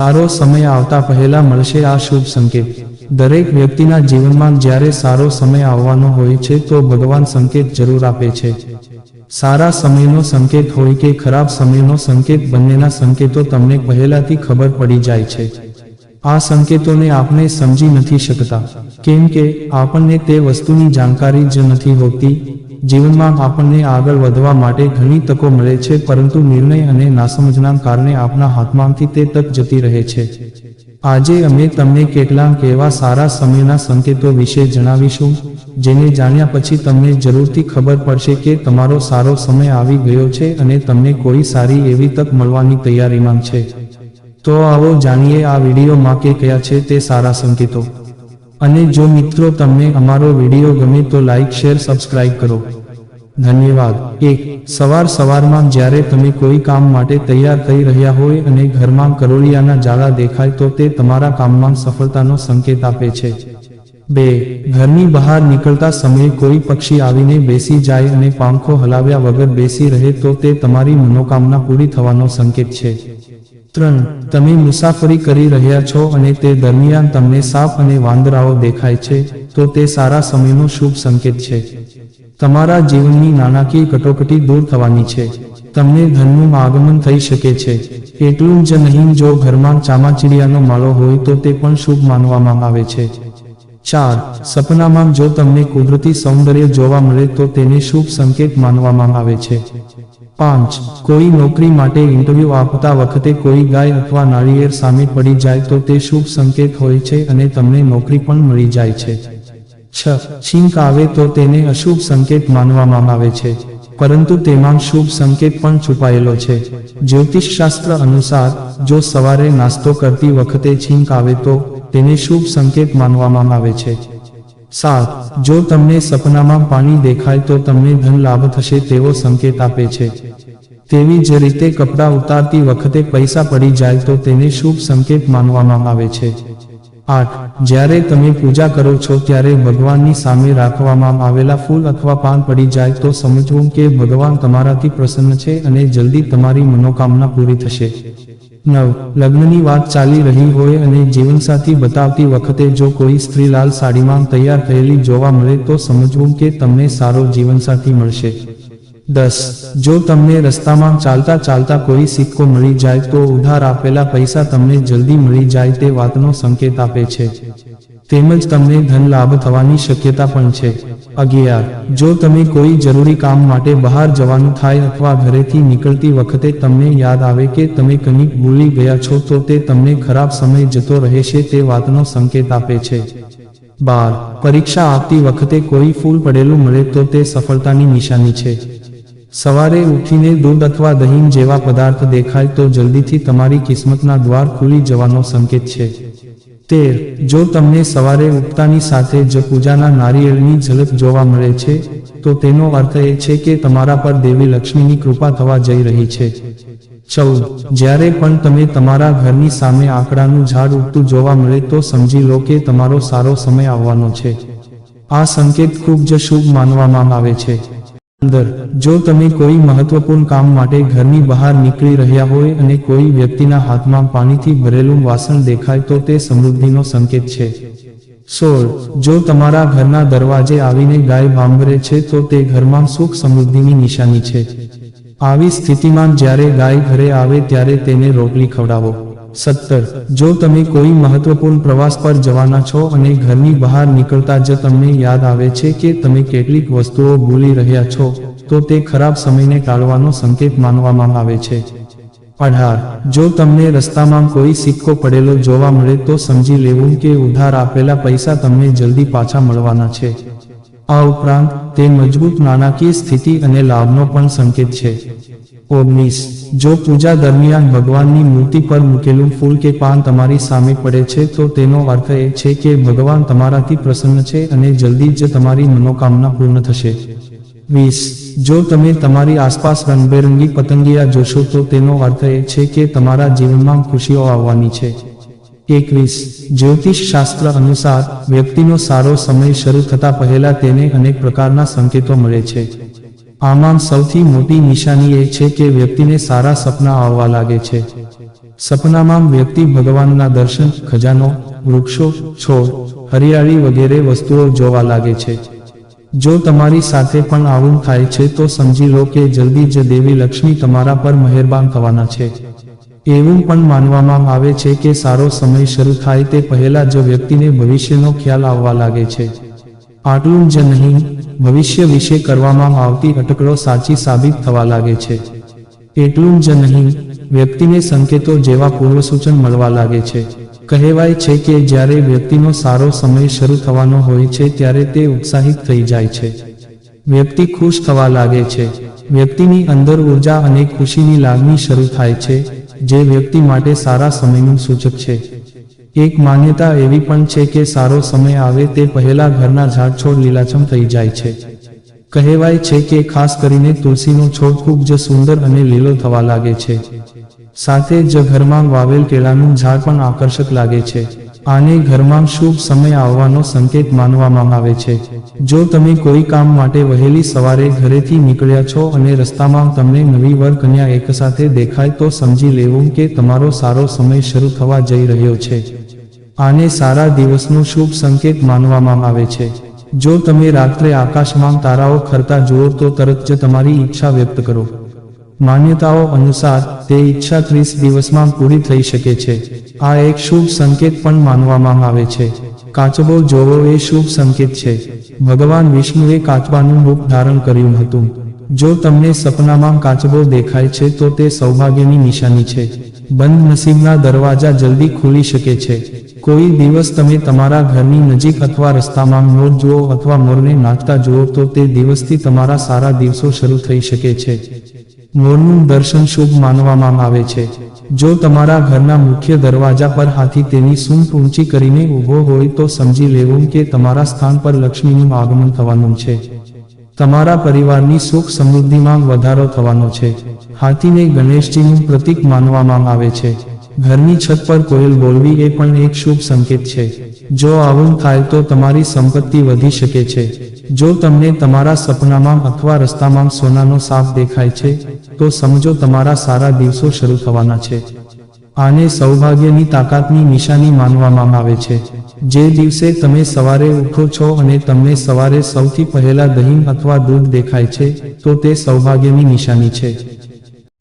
સારો સમય આવતા પહેલા મળશે આ શુભ સંકેત. દરેક વ્યક્તિના જીવનમાં જ્યારે સારો સમય આવવાનો હોય છે, તો ભગવાન સંકેત જરૂર આપે છે. સારા સમયનો સંકેત હોય કે ખરાબ સમયનો સંકેત, બંનેના સંકેતો તમને પહેલાથી ખબર પડી જાય છે. આ સંકેતોને આપણે સમજી નથી શકતા. કેમ કે આપણને તે વસ્તુની જાણકારી જ નથી હોતી. જીવનમાં આપણને આગળ વધવા માટે ઘણી તકો મળે છે, પરંતુ નિર્ણય અને નાસમજના કારણે આપણા હાથમાંથી તે તક જતી રહે છે. આજે અમે તમને કેટલાક એવા સારા સમયના સંકેતો વિશે જણાવીશું, જેને જાણ્યા પછી તમને જરૂરથી ખબર પડશે કે તમારો સારો સમય આવી ગયો છે અને તમને કોઈ સારી એવી તક મળવાની તૈયારીમાં છે. તો આવો જાણીએ આ વિડીયોમાં કે કયા છે તે સારા સંકેતો. અને જો મિત્રો તમને અમારો વીડિયો ગમે તો લાઈક શેર સબસ્ક્રાઇબ કરો. ધન્યવાદ. એક, સવાર સવારમાં જ્યારે તમે કોઈ કામ માટે તૈયાર થઈ રહ્યા હોય અને ઘરમાં કરોળિયાના જાળા દેખાય તો તે તમારા કામમાં સફળતાનો સંકેત આપે છે. બે, ઘરની બહાર નીકળતા સમયે કોઈ પક્ષી આવીને બેસી જાય અને પાંખો હલાવ્યા વગર બેસી રહે તો તે તમારી મનોકામના પૂરી થવાનો સંકેત છે. ત્રણ તમે મુસાફરી કરી રહ્યા છો અને તે દરમિયાન તમને સાપ અને વાંદરાઓ દેખાય છે, તો તે સારા સમયનો શુભ સંકેત છે. તમારા જીવનની નાણાકીય કટોકટી દૂર થવાની છે. તમને ધનનું આગમન થઈ શકે છે. એટલું જ નહીં, જો ઘરમાં ચામાચીડિયાનો માળો હોય, તો તે પણ શુભ માનવામાં આવે છે. ચાર, સપનામાં જો તમને કુદરતી સૌંદર્ય જોવા મળે, તો તેને શુભ સંકેત માનવામાં આવે છે. પાંચ. કોઈ નોકરી માટે ઇન્ટરવ્યૂ આપતા વખતે કોઈ ગાય અથવા નાળિયેર સામે પડી જાય તો તે શુભ સંકેત હોય છે અને તમને નોકરી પણ મળી જાય છે. છ. છીંક આવે તો તેને અશુભ સંકેત માનવામાં આવે છે, પરંતુ તેમાં શુભ સંકેત પણ છુપાયેલો છે. જ્યોતિષશાસ્ત્ર અનુસાર, જો સવારે નાસ્તો કરતી વખતે છીંક આવે તો તેને શુભ સંકેત માનવામાં આવે છે. સાત, જો તમને સપનામાં પાણી દેખાય તો તમને ધન લાભ થશે તેવો સંકેત આપે છે. તેવી જ રીતે કપડાં ઉતારતી વખતે પૈસા પડી જાય તો તેને શુભ સંકેત માનવામાં આવે છે. આઠ, જ્યારે તમે પૂજા કરો છો ત્યારે ભગવાનની સામે રાખવામાં આવેલા ફૂલ અથવા પાન પડી જાય તો સમજવું કે ભગવાન તમારાથી પ્રસન્ન છે અને જલ્દી તમારી મનોકામના પૂરી થશે. નવ. લગ્નની વાત ચાલી રહી હોય અને જીવનસાથી બતાવતી વખતે જો કોઈ સ્ત્રી લાલ સાડીમાં તૈયાર થયેલી જોવા મળે તો સમજવું કે તમને સારો જીવનસાથી મળશે. દસ. જો તમને રસ્તામાં ચાલતા ચાલતા કોઈ સિક્કો મળી જાય તો ઉધાર આપેલા પૈસા તમને જલ્દી મળી જાય તે વાતનો સંકેત આપે છે. તેમજ તમને ધન લાભ થવાની શક્યતા પણ છે. અગિયાર, જો તમે કોઈ જરૂરી કામ માટે બહાર જવાનું થાય અથવા ઘરેથી નીકળતી વખતે તમને યાદ આવે કે તમે કંઈક ભૂલી ગયા છો, તો તે તમને ખરાબ સમય જતો રહેશે તે વાતનો સંકેત આપે છે. બાર, પરીક્ષા આપતી વખતે કોઈ ફૂલ પડેલું મળે તો તે સફળતાની નિશાની છે. સવારે ઉઠીને દૂધ અથવા દહીં જેવા પદાર્થ દેખાય તો જલ્દીથી તમારી કિસ્મતના દ્વાર ખુલી જવાનો સંકેત છે. તેર, જો તમને સવારે ઉગતાની સાથે જ પૂજાના નારિયેળની ઝલક જોવા મળે છે, તો તેનો અર્થ એ છે કે તમારા પર દેવી લક્ષ્મીની કૃપા થવા જઈ રહી છે. ચૌદ, જ્યારે પણ તમે તમારા ઘરની સામે આંકડાનું ઝાડ ઉગતું જોવા મળે તો સમજી લો કે તમારો સારો સમય આવવાનો છે. આ સંકેત ખૂબ જ શુભ માનવામાં આવે છે. અંદર. જો તમે કોઈ મહત્વપૂર્ણ કામ માટે ઘરની બહાર નીકળી રહ્યા હોય અને કોઈ વ્યક્તિના હાથમાં પાણીથી ભરેલું વાસણ દેખાય તો તે સમૃદ્ધિનો સંકેત છે. સોળ. જો તમારા ઘરના દરવાજે આવીને ગાય ભાંભરે છે તો તે ઘરમાં સુખ સમૃદ્ધિની નિશાની છે. આવી સ્થિતિમાં જ્યારે ગાય ઘરે આવે ત્યારે તેને રોટલી ખવડાવો. સત્તર. જો તમે કોઈ મહત્વપૂર્ણ પ્રવાસ પર જવાના છો અને ઘરની બહાર નીકળતા જ તમને યાદ આવે છે કે તમે કેટલીક વસ્તુઓ ભૂલી રહ્યા છો, તો તે ખરાબ સમયને ટાળવાનો સંકેત માનવામાં આવે છે. અઢાર. જો તમને રસ્તામાં કોઈ સિક્કો પડેલો જોવા મળે, તો સમજી લેવું કે ઉધાર આપેલા પૈસા તમને જલ્દી પાછા મળવાના છે. આ ઉપરાંત, તે મજબૂત નાણાકીય સ્થિતિ અને લાભનો પણ સંકેત છે. ઓગણીસ. જો પૂજા દરમિયાન ભગવાનની મૂર્તિ પર મૂકેલું ફૂલ કે પાન તમારી સામે પડે છે, તો તેનો અર્થ એ છે કે ભગવાન તમારાથી પ્રસન્ન છે અને જલ્દી જ તમારી મનોકામના પૂર્ણ થશે. વીસ, જો તમે તમારી આસપાસ રંગબેરંગી પતંગિયા જોશો, તો તેનો અર્થ એ છે કે તમારા જીવનમાં ખુશીઓ આવવાની છે. એકવીસ, જ્યોતિષ શાસ્ત્ર અનુસાર વ્યક્તિનો સારો સમય શરૂ થતા પહેલા તેને અનેક પ્રકારના સંકેતો મળે છે. આમાં સૌથી મોટી નિશાની એ છે કે વ્યક્તિને સારા સપના આવવા લાગે છે. સપનામાં વ્યક્તિ ભગવાનના દર્શન, ખજાનો, વૃક્ષો, છોડ, હરિયાળી વગેરે વસ્તુઓ જોવા લાગે છે. જો તમારી સાથે પણ આવું થાય છે તો સમજી લો કે જલ્દી જ દેવી લક્ષ્મી તમારા પર મહેરબાન થવાના છે. એવું પણ માનવામાં આવે છે કે સારો સમય શરૂ થાય તે પહેલા જ વ્યક્તિને ભવિષ્યનો ખ્યાલ આવવા લાગે છે. આટલું જ નહીં ભવિષ્ય વિશે કરવામાં આવતી અટકળો સાચી સાબિત થવા લાગે છે. એટલું જ નહીં, વ્યક્તિને સંકેતો જેવા પૂર્વસૂચન મળવા લાગે છે. કહેવાય છે કે જ્યારે વ્યક્તિનો સારો સમય શરૂ થવાનો હોય છે ત્યારે તે ઉત્સાહિત થઈ જાય છે. વ્યક્તિ ખુશ થવા લાગે છે. વ્યક્તિની અંદર ઊર્જા અને ખુશીની લાગણી શરૂ થાય છે, જે વ્યક્તિ માટે સારા સમયનું સૂચક છે. એક માન્યતા એવી પણ છે કે સારો સમય આવે તે પહેલા ઘરના ઝાડ છોડ લીલાછમ થઈ જાય છે. કહેવાય છે કે ખાસ કરીને તુલસીનો છોડ ખૂબ જ સુંદર અને લીલો થવા લાગે છે. સાથે જ ઘરમાં વાવેલ કેળાનું ઝાડ પણ આકર્ષક લાગે છે. આને ઘરમાં શુભ સમય આવવાનો સંકેત માનવામાં આવે છે. જો તમે કોઈ કામ માટે વહેલી સવારે ઘરેથી નીકળ્યા છો અને રસ્તામાં તમને નવી વર કન્યા એકસાથે દેખાય તો સમજી લેવું કે તમારો સારો સમય શરૂ થવા જઈ રહ્યો છે. આને સારા દિવસનો શુભ સંકેત માનવામાં આવે છે. જો તમે રાત્રે આકાશમાં તારાઓ ખરતા જુઓ તો તરત જ તમારી ઈચ્છા વ્યક્ત કરો. માન્યતાઓ અનુસાર, તે ઈચ્છા ત્રીસ દિવસમાં પૂરી થઈ શકે છે. આ એક શુભ સંકેત પણ માનવામાં આવે છે. કાચબો જોવો એ શુભ સંકેત છે. ભગવાન વિષ્ણુએ કાચબાનું રૂપ ધારણ કર્યું હતું. જો તમને સપનામાં કાચબો દેખાય છે તો તે સૌભાગ્યની નિશાની છે. બંધ નસીબના દરવાજા જલ્દી ખુલી શકે છે. કોઈ દિવસ તમે તમારા ઘરની નજીક અથવા રસ્તામાં મોર જુઓ અથવા મોરને નાચતા જુઓ, તો તે દિવસથી તમારા સારા દિવસો શરૂ થઈ શકે છે. મોરનું દર્શન શુભ માનવામાં આવે છે. જો તમારા ઘરના મુખ્ય દરવાજા પર હાથી તેની સૂંઢ ઊંચી કરીને ઊભો હોય, તો સમજી લેવું કે તમારા સ્થાન પર લક્ષ્મીનું આગમન થવાનું છે. તમારા પરિવારની સુખ સમૃદ્ધિમાં વધારો થવાનો છે. હાથીને ગણેશજીનું પ્રતીક માનવામાં આવે છે. ઘરની છત પર કોયલ બોલવી એ પણ એક શુભ સંકેત છે. જો આવું થાય તો તમારી સંપત્તિ વધી શકે છે. જો તમને તમારા સપનામાં અથવા રસ્તામાં સોનાનો સાપ દેખાય છે, તો સમજો તમારા સારા દિવસો શરૂ થવાના છે. આને સૌભાગ્યની તાકાતની નિશાની માનવામાં આવે છે. જે દિવસે તમે સવારે ઉઠો છો અને તમને સવારે સૌથી પહેલા દહીં અથવા દૂધ દેખાય છે, તો તે સૌભાગ્યની નિશાની છે.